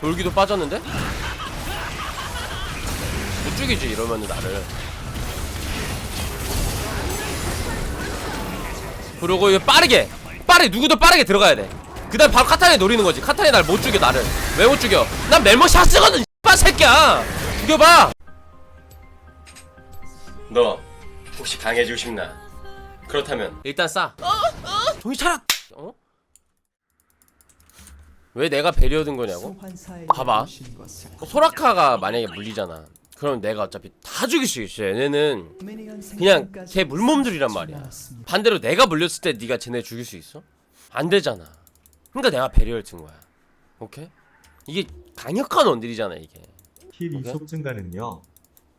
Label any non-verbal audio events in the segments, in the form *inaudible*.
돌기도 빠졌는데? 못 죽이지 이러면 나를. 그리고 이거 빠르게 빠르게 누구도 빠르게 들어가야 돼그 다음 바로 카타에 노리는 거지. 카타에 날못 죽여 나를. 왜 못 죽여? 난 멜모 샷 쓰거든 빠 새끼야. 죽여봐. 너 혹시 강해지고 싶나? 그렇다면 일단 싸. 종이 차라 어? 왜 내가 배려든 거냐고? 봐봐. 어, 소라카가 만약에 물리잖아. 그럼 내가 어차피 다 죽일 수 있어. 얘네는 그냥 걔 물몸들이란 말이야. 반대로 내가 물렸을 때 네가 쟤네 죽일 수 있어? 안 되잖아. 그러니까 내가 배려를 든 거야. 오케이? 이게 강력한 원딜이잖아 이게. 힐 오케이. 이속 증가는요.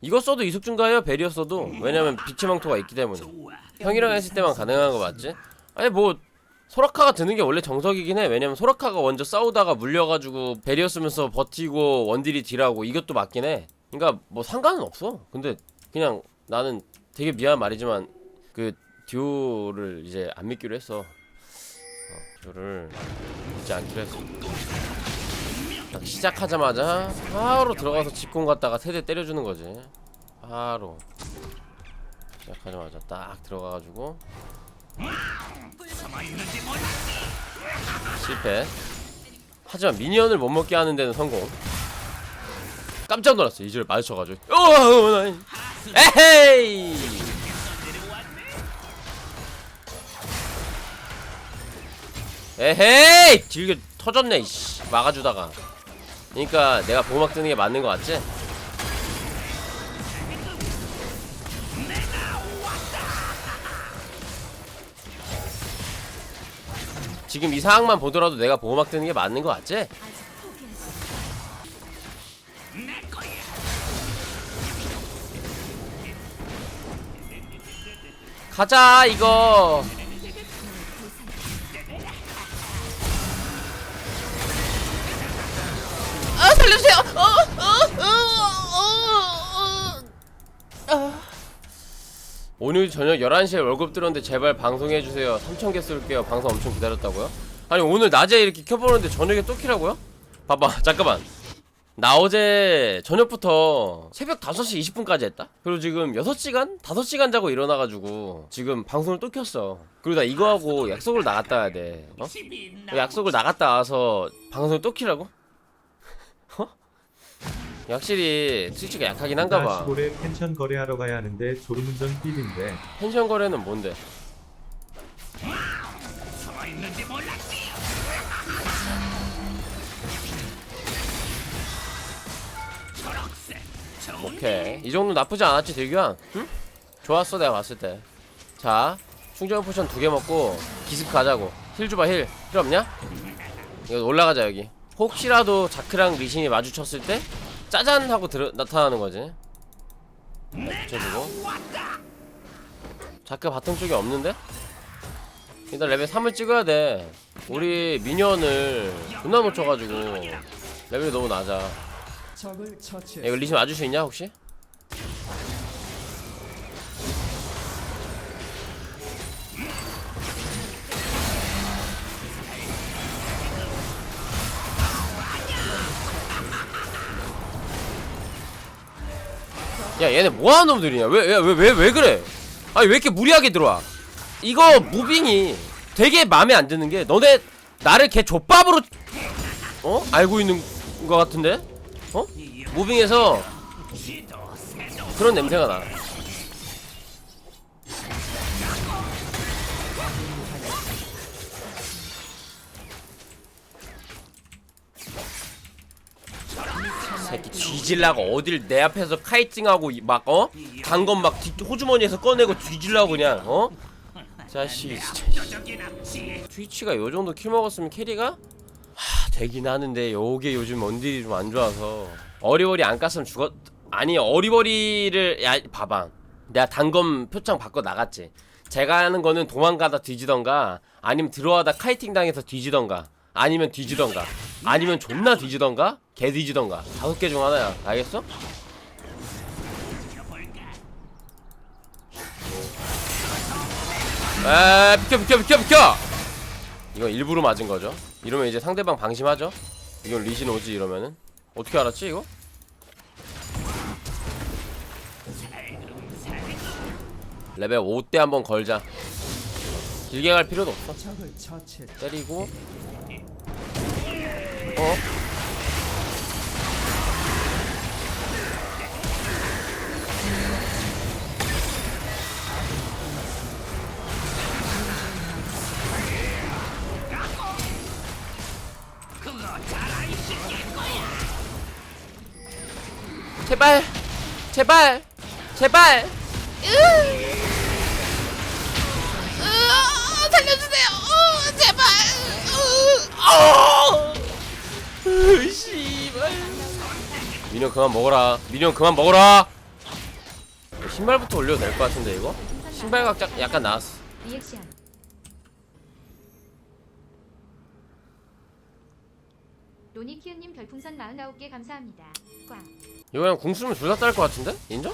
이거 써도 이속 증가예요 배려 써도 왜냐면 빛의 망토가 있기 때문에 형이랑 했을 때만 가능한 거 맞지? 아니 뭐 소라카가 드는 게 원래 정석이긴 해. 왜냐면 소라카가 먼저 싸우다가 물려가지고 배려 쓰면서 버티고 원딜이 딜하고 이것도 맞긴 해. 그러니까 뭐 상관은 없어. 근데 그냥 나는 되게 미안한 말이지만 그 듀오를 이제 안 믿기로 했어. 어, 듀오를 믿지 않기로 했어. 딱 시작하자마자 바로 들어가서 직공 갔다가 세대 때려주는 거지. 바로. 시작하자마자 딱 들어가가지고 실패 하지만 미니언을 못 먹게 하는 데는 성공 깜짝 놀랐어 이절 마주쳐가지고 어, 어, 나- 에헤이 에헤이 딜게 터졌네 이씨 막아주다가 그러니까 내가 보호막 뜨는 게 맞는 거 같지? 지금 이 상황만 보더라도 내가 보호막 뜨는 게 맞는 거 같지? 가자 이거 오늘 저녁 11시에 월급 들었는데 제발 방송해주세요 3,000개 쓸게요 방송 엄청 기다렸다고요? 아니 오늘 낮에 이렇게 켜보는데 저녁에 또 키라고요? 봐봐 *laughs* 잠깐만 나 어제 저녁부터 새벽 5시 20분까지 했다? 그리고 지금 6시간? 5시간 자고 일어나가지고 지금 방송을 또 켰어 그리고 나 이거 하고 약속을 나갔다 와야 돼 어? 약속을 나갔다 와서 방송을 또 키라고? 어? 확실히 트위치가 약하긴 한가 봐 시골에 펜션 거래하러 가야 하는데 졸음운전 삘인데 펜션 거래는 뭔데? 오케이 이 정도 나쁘지 않았지 대규야 응? 좋았어 내가 봤을 때자 충전 포션 두 개 먹고 기습 가자고 힐 줘봐 힐 필요 없냐? 이거 올라가자 여기 혹시라도 자크랑 리신이 마주쳤을 때 짜잔 하고 들어, 나타나는 거지. 네, 붙여주고. 자크 바텀 쪽에 없는데? 일단 레벨 3을 찍어야 돼. 우리 미니언을 존나 못 쳐가지고 레벨이 너무 낮아. 야, 이거 리신 와줄 수 있냐 혹시? 야 얘네 뭐하는 놈들이냐 왜 왜 왜 왜 왜 그래 아니 왜 이렇게 무리하게 들어와 이거 무빙이 되게 마음에 안 드는 게 너네 나를 개 족밥으로 어? 알고 있는 거 같은데? 어? 무빙에서 그런 냄새가 나 뒤질라고 어딜 내 앞에서 카이팅하고 이- 막 어? 단건 막 뒤- 호주머니에서 꺼내고 뒤질라고 그냥 어? 자식 트위치가 요 정도 킬 먹었으면 캐리가? 하 되긴 하는데 요게 요즘 원딜이 좀 안 좋아서. 어리버리 안 깠으면 죽었 아니 어리버리를 야 봐봐. 내가 단검 표창 바꿔 나갔지. 제가 하는 거는 도망가다 뒤지던가 아니면 들어와다 카이팅 당해서 뒤지던가 아니면 뒤지던가 아니면 존나 뒤지던가? 개 뒤지던가? 다섯 개 중 하나야. 알겠어? 에 비켜 비켜 비켜 비켜! 이거 일부러 맞은 거죠. 이러면 이제 상대방 방심하죠? 이건 리신 오지 이러면은. 어떻게 알았지 이거? 레벨 5때 한번 걸자. 길게 갈 필요도 없어. 때리고 어? 제발 제발 제발. 살려주세요. 제발 씨발 민영 그만 먹어라. 민영 그만 먹어라. 신발부터 올려도 될 것 같은데 이거? 신발 각작 약간 나왔어. 리액션 로니키우님 별풍선 49개 감사합니다. 꽝. 이거 그냥 궁 쓰면 둘 다 딸 것 같은데? 인정?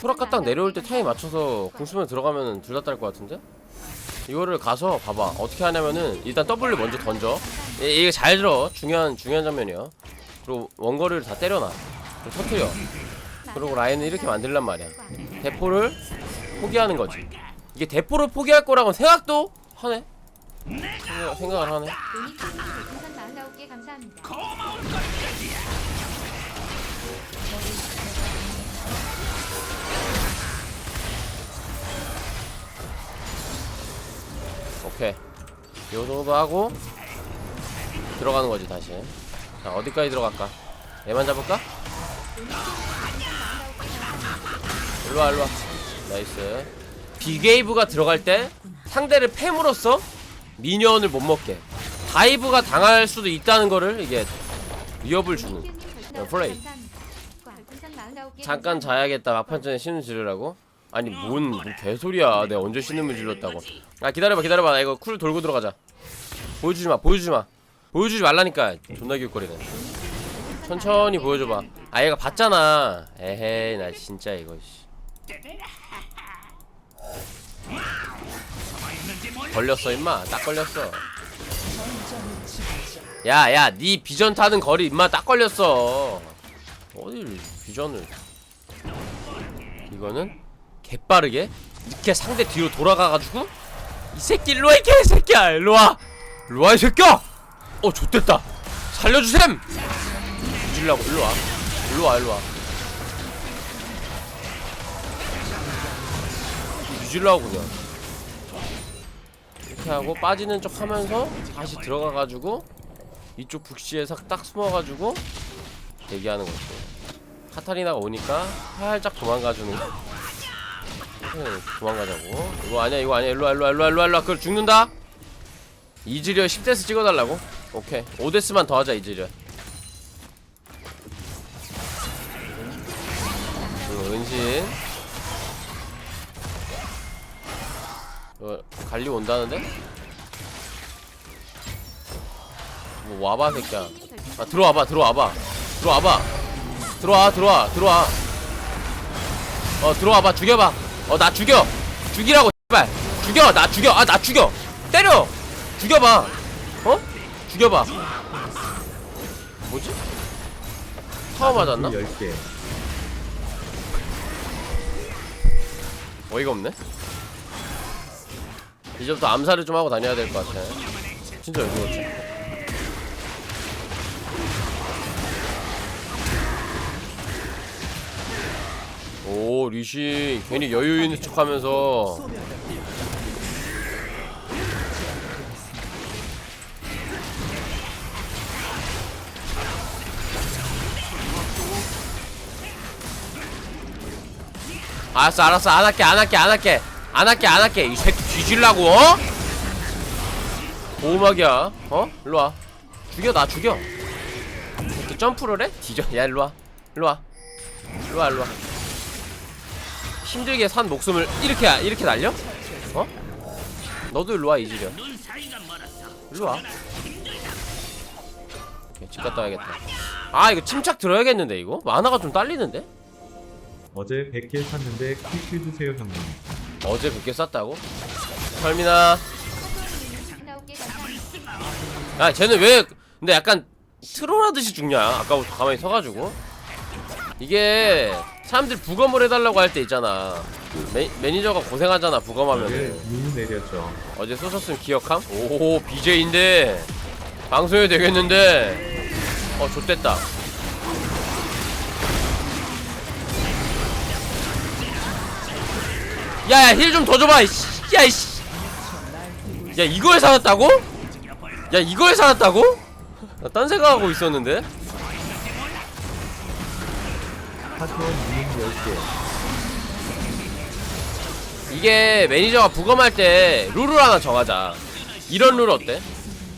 소라카 딱 내려올 때 타임 맞춰서 궁 쓰면 들어가면 둘 다 딸 것 같은데 이거를 가서 봐봐. 어떻게 하냐면은 일단 W 먼저 던져. 이- 이게 잘 들어. 중요한 중요한 장면이야. 그리고 원거리를 다 때려놔. 그리고 터트려. 그리고 라인을 이렇게 만들란 말이야. 대포를 포기하는 거지. 이게 대포를 포기할 거라고 생각도 하네? 생각, 생각을 하네 오케이 요 정도 하고 들어가는 거지 다시 자 어디까지 들어갈까 얘만 잡을까? 일로와 일로와 나이스 비게이브가 들어갈 때 상대를 팸으로써 미니언을 못 먹게 다이브가 당할 수도 있다는 거를 이게 위협을 주는 플레이. 감사합니다. 꽝. 별풍선 49개 잠깐 자야겠다 막판전에 신음 지르라고? 아니 뭔, 뭔 개소리야. 내가 언제 신음을 질렀다고. 아 기다려봐 기다려봐. 나 이거 쿨 돌고 들어가자. 보여주지마 보여주지마. 보여주지 말라니까 존나 기웃거리네. 천천히 보여줘봐. 아 얘가 봤잖아. 에헤이 나 진짜 이거 씨. 걸렸어 임마. 딱 걸렸어. 야야 니 비전 타는 거리 임마. 딱 걸렸어. 어딜 비전을. 이거는 개빠르게 이렇게 상대 뒤로 돌아가가지고 이 새끼 일로와 이 개새끼야 일로와. 일로와 이 새끼야. 어 좆됐다. 살려주셈. 뒤질라고 일로와. 일로와 일로와. 뒤질라고 그냥. 이렇게 하고 빠지는 척 하면서 다시 들어가가지고 이쪽 북시에서 딱 숨어가지고 대기하는 거지. 카타리나가 오니까 살짝 도망가주는 거 응, 도망가자고. 이거 아니야 이거 아니야. 일로와 일로와 일로와 일로와 일로와. 그걸 죽는다? 이즈리얼 10데스 찍어달라고? 오케이. 5데스만 더 하자 이즈리얼. 응, 은신. 어, 갈리 온다는데? 뭐 와봐 새끼야. 아 들어와봐 들어와봐. 들어와봐. 들어와 들어와 들어와. 어 들어와봐 죽여봐 어 나 죽여. 죽이라고 제발. 죽여 나 죽여. 아 나 죽여. 때려. 죽여봐. 어? 죽여봐. 뭐지? 타워 맞았나? 10개. 어이가 없네. 이제부터 암살을 좀 하고 다녀야 될 것 같아. 진짜 왜 그러지 오 리시 괜히 여유 있는 척하면서. 알았어 알았어. 안 할게 안 할게 안 할게. 안 할게 안 할게. 이 새끼 뒤질라고 어? 보호막이야. 어? 일로와. 죽여 나 죽여. 이렇게 점프를 해? 뒤져. 야 일로와. 일로와. 일로와 일로와 힘들게 산 목숨을 이렇게 이렇게 날려? 어? 너도 일로 와 이지려 일로와 오케이, 집 갔다 와야겠다 아 이거 침착 들어야겠는데 이거? 만화가 좀 딸리는데? 어제 100개 샀는데 퀴즈 주세요 형님. 어제 그렇게 쌌다고? 설민아 49개 감사합니다. 야 쟤는 왜 근데 약간 트롤하듯이 죽냐 아까부터 가만히 서가지고 이게 사람들 부검을 해달라고 할 때 있잖아 매, 매니저가 고생하잖아 어제 부검하면은 눈이 내렸죠. 어제 쏘셨으면 기억함? 오 BJ인데 방송해도 되겠는데 어 좆됐다 야야 힐 좀 더 줘봐 이씨 야 이씨 야 이걸 살았다고? 야 이걸 살았다고? 나 딴 생각하고 있었는데 하트원 미인 10개. 이게 매니저가 부검할 때 룰을 하나 정하자 이런 룰 어때?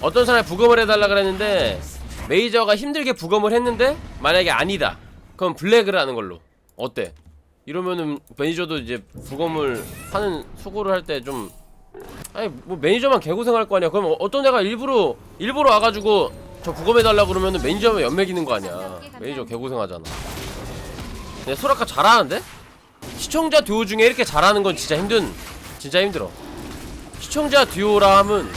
어떤 사람이 부검을 해달라 그랬는데 매니저가 힘들게 부검을 했는데 만약에 아니다 그럼 블랙을 하는 걸로 어때? 이러면은 매니저도 이제 부검을 하는 수고를 할 때 좀 아니 뭐 매니저만 개고생할 거 아니야 그럼 어떤 애가 일부러 일부러 와가지고 저 부검해달라 그러면은 매니저만 연맥이는 거 아니야 매니저 개고생하잖아 근데 소라카 잘하는데? 시청자 듀오 중에 이렇게 잘하는 건 진짜 힘든 진짜 힘들어. 시청자 듀오라 하면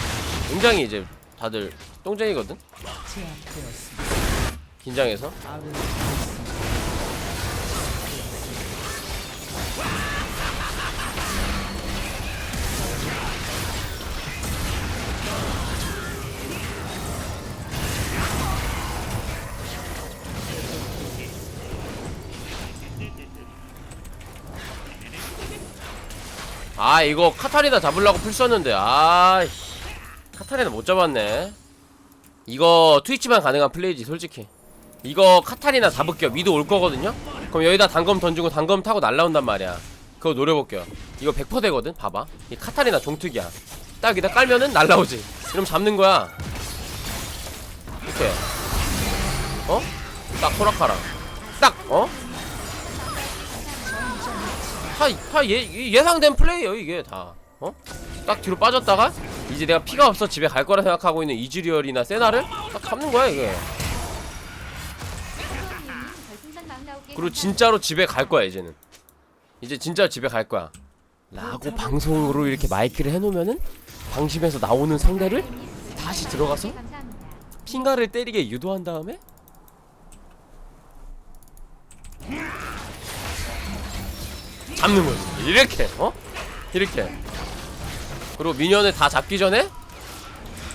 굉장히 이제 다들 똥쟁이거든? 긴장해서 아 이거 카타리나 잡으려고 풀 썼는데 아 카타리나 못 잡았네. 이거 트위치만 가능한 플레이지 솔직히. 이거 카타리나 잡을게요. 미드 올 거거든요? 그럼 여기다 단검 던지고 단검 타고 날라온단 말이야. 그거 노려볼게요. 이거 100% 되거든? 봐봐. 이 카타리나 종특이야. 딱 여기다 깔면은 날라오지. 이러면 잡는 거야. 이렇게. 어? 딱 소라카랑. 딱 어? 다, 다 예, 예상된 플레이예요 이게 다 어? 딱 뒤로 빠졌다가 이제 내가 피가 없어 집에 갈 거라 생각하고 있는 이즈리얼이나 세나를 딱 잡는 거야 이게 별풍선 49개 그리고 진짜로 집에 갈 거야 이제는 이제 진짜 집에 갈 거야 라고 방송으로 이렇게 마이크를 해놓으면은 방심해서 나오는 상대를 다시 들어가서. 핑가를 때리게 유도한 다음에 잡는 거지 이렇게 어? 이렇게 그리고 미니언을 다 잡기 전에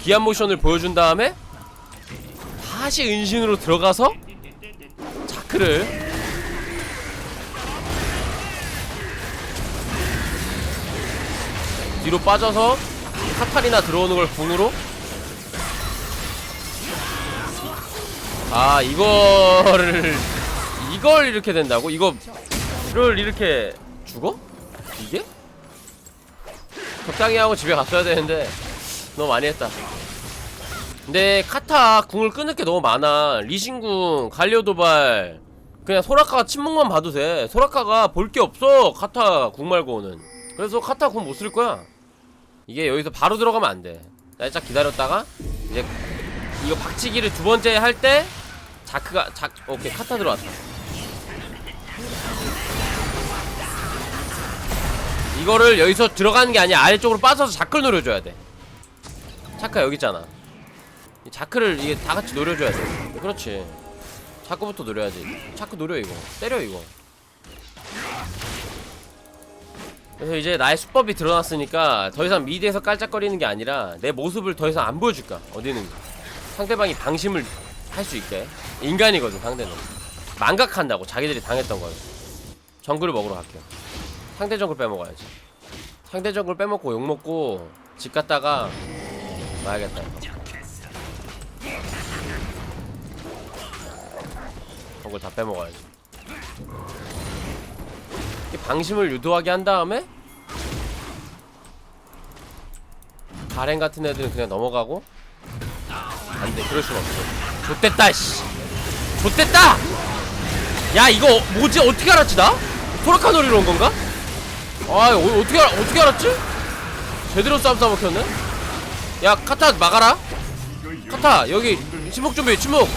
기한 모션을 보여준 다음에 다시 은신으로 들어가서 자크를 뒤로 빠져서 카타리나 들어오는 걸 궁으로 아 이거를 이걸 이렇게 된다고? 이거를 이렇게 죽어? 이게? 적당히 하고 집에 갔어야 되는데 너무 많이 했다 근데 카타 궁을 끊을 게 너무 많아 리신궁 갈리오 도발 그냥 소라카가 침묵만 봐도 돼 소라카가 볼 게 없어 카타 궁 말고는 그래서 카타 궁 못 쓸 거야 이게 여기서 바로 들어가면 안돼 살짝 기다렸다가 이제 이거 박치기를 두 번째 할 때 자크가 자 오케이 카타 들어왔다. 이거를 여기서 들어가는 게 아니야 아래쪽으로 빠져서 자크를 노려줘야 돼. 자크가 여기 있잖아. 이 자크를 이게 다 같이 노려줘야 돼. 그렇지. 자크부터 노려야지. 자크 노려 이거. 때려 이거. 그래서 이제 나의 수법이 드러났으니까 더 이상 미드에서 깔짝거리는 게 아니라 내 모습을 더 이상 안 보여줄까 어디는 상대방이 방심을 할 수 있게 인간이거든 상대는 망각한다고 자기들이 당했던 걸 정글을 먹으러 갈게요 상대 정글 빼먹어야지. 상대 정글 빼먹고 욕먹고 집 갔다가 와야겠다. 정글 다 빼먹어야지. 이렇게 방심을 유도하게 한 다음에 가렌 같은 애들은 그냥 넘어가고 안돼. 그럴 순 없어. 좆됐다 씨. 좆됐다! 야 이거 뭐지? 어떻게 알았지 나? 토라카 놀이로 온 건가? 아 어, 어떻게 알, 어떻게 알았지? 제대로 싸움 싸먹혔네? 야 카타 막아라. 카타 여기 침묵 준비 침묵.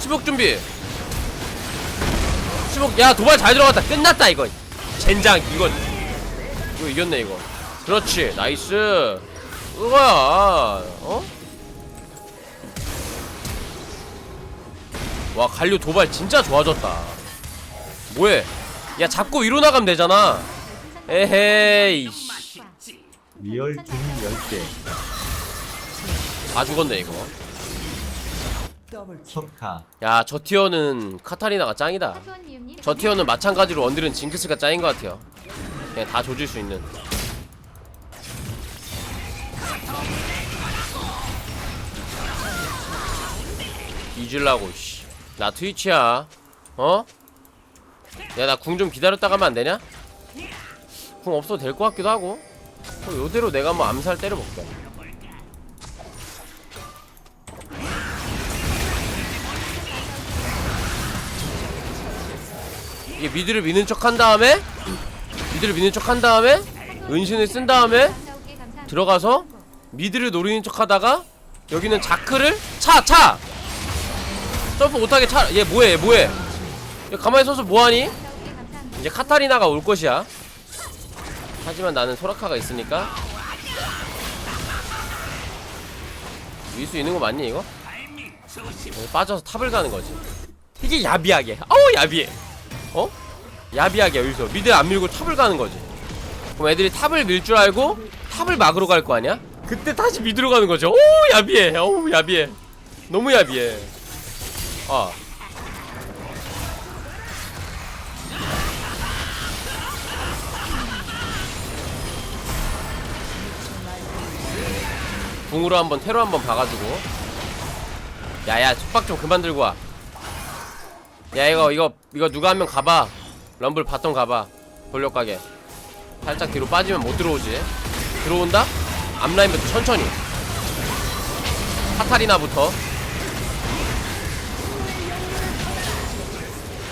침묵 준비. 침묵 야 도발 잘 들어갔다. 끝났다 이거. 젠장 이건. 이거 이겼네 이거. 그렇지 나이스. 그거야 어? 와 갈류 도발 진짜 좋아졌다. 뭐해 야 잡고 위로 나가면 되잖아 에헤이 씨. 리얼 중 10개. 다 죽었네 이거 석카. 야 저 티어는 카타리나가 짱이다 저 티어는 마찬가지로 원딜은 징크스가 짱인 것 같아요 그냥 다 조질 수 있는 잊으려고 씨 나 트위치야 어? 야 나 궁 좀 기다렸다 가면 안 되냐? 궁 없어도 될 것 같기도 하고 어, 요대로 내가 뭐 암살 때려볼게 이게 미드를 미는 척 한 다음에 미드를 미는 척 한 다음에 은신을 쓴 다음에. 들어가서 미드를 노리는 척 하다가 여기는 자크를 차! 차! 점프 못하게 차! 얘 뭐해 얘 뭐해 얘 가만히 서서 뭐하니? 이제 카타리나가 올 것이야. 하지만 나는 소라카가 있으니까. 밀 수 있는 거 맞니 이거? 빠져서 탑을 가는 거지. 되게 야비하게. 어우 야비해. 어? 야비하게 여기서. 미드 안 밀고 탑을 가는 거지. 그럼 애들이 탑을 밀 줄 알고 탑을 막으러 갈 거 아니야? 그때 다시 미드로 가는 거죠. 오 야비해. 어우 야비해. 너무 야비해. 아 궁으로 한번 테러 한번 봐가지고. 야야 속박 좀 그만 들고 와 야 이거 이거 이거 누가 한 명 가봐. 럼블 바텀 가봐. 돌려 가게. 살짝 뒤로 빠지면 못 들어오지. 들어온다? 앞라인부터 천천히. 카타리나부터.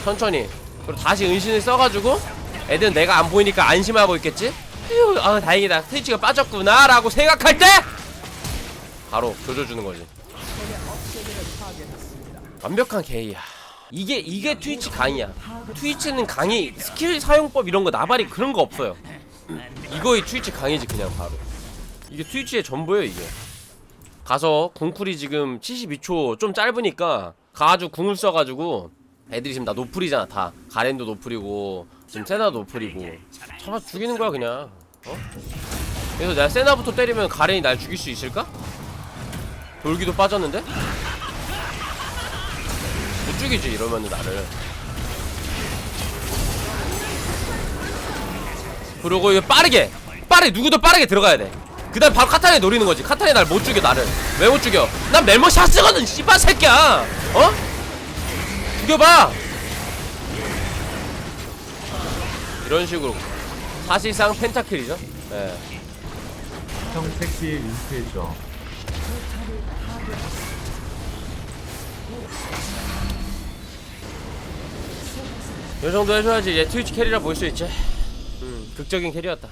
천천히. 그리고 다시 은신을 써가지고 애들은 내가 안 보이니까 안심하고 있겠지? 휴, 아 다행이다. 트위치가 빠졌구나 라고 생각할 때 바로 조져주는 거지. 완벽한 개이야. 이게 이게 트위치 강이야. 트위치는 강이 스킬 사용법 이런 거 나발이 그런 거 없어요. 이거의 트위치 강이지 그냥 바로. 이게 트위치의 전부예요 이게. 가서 궁쿨이 지금 72초 좀 짧으니까 가가지고 궁을 써가지고 애들이 지금 다 노플이잖아 다. 가렌도 노플이고 지금 세나도 노플이고. 잡아 죽이는 거야 그냥. 어? 그래서 내가 세나부터 때리면 가렌이 날 죽일 수 있을까? 돌기도 빠졌는데? 못 죽이지 이러면은 나를. 그리고 이거 빠르게 빠르게 누구도 빠르게 들어가야 돼그 다음 바로 카타에 노리는 거지. 카타에 날못 죽여 나를. 왜 못 죽여? 난 멜모 샷 쓰거든 씨발 새끼야. 어? 죽여봐. 이런 식으로. 사실상 펜타킬이죠. 예. 형 새끼의 윙크해줘. 이 정도 해줘야지. 얘 트위치 캐리라 볼 수 있지. 음 극적인 캐리였다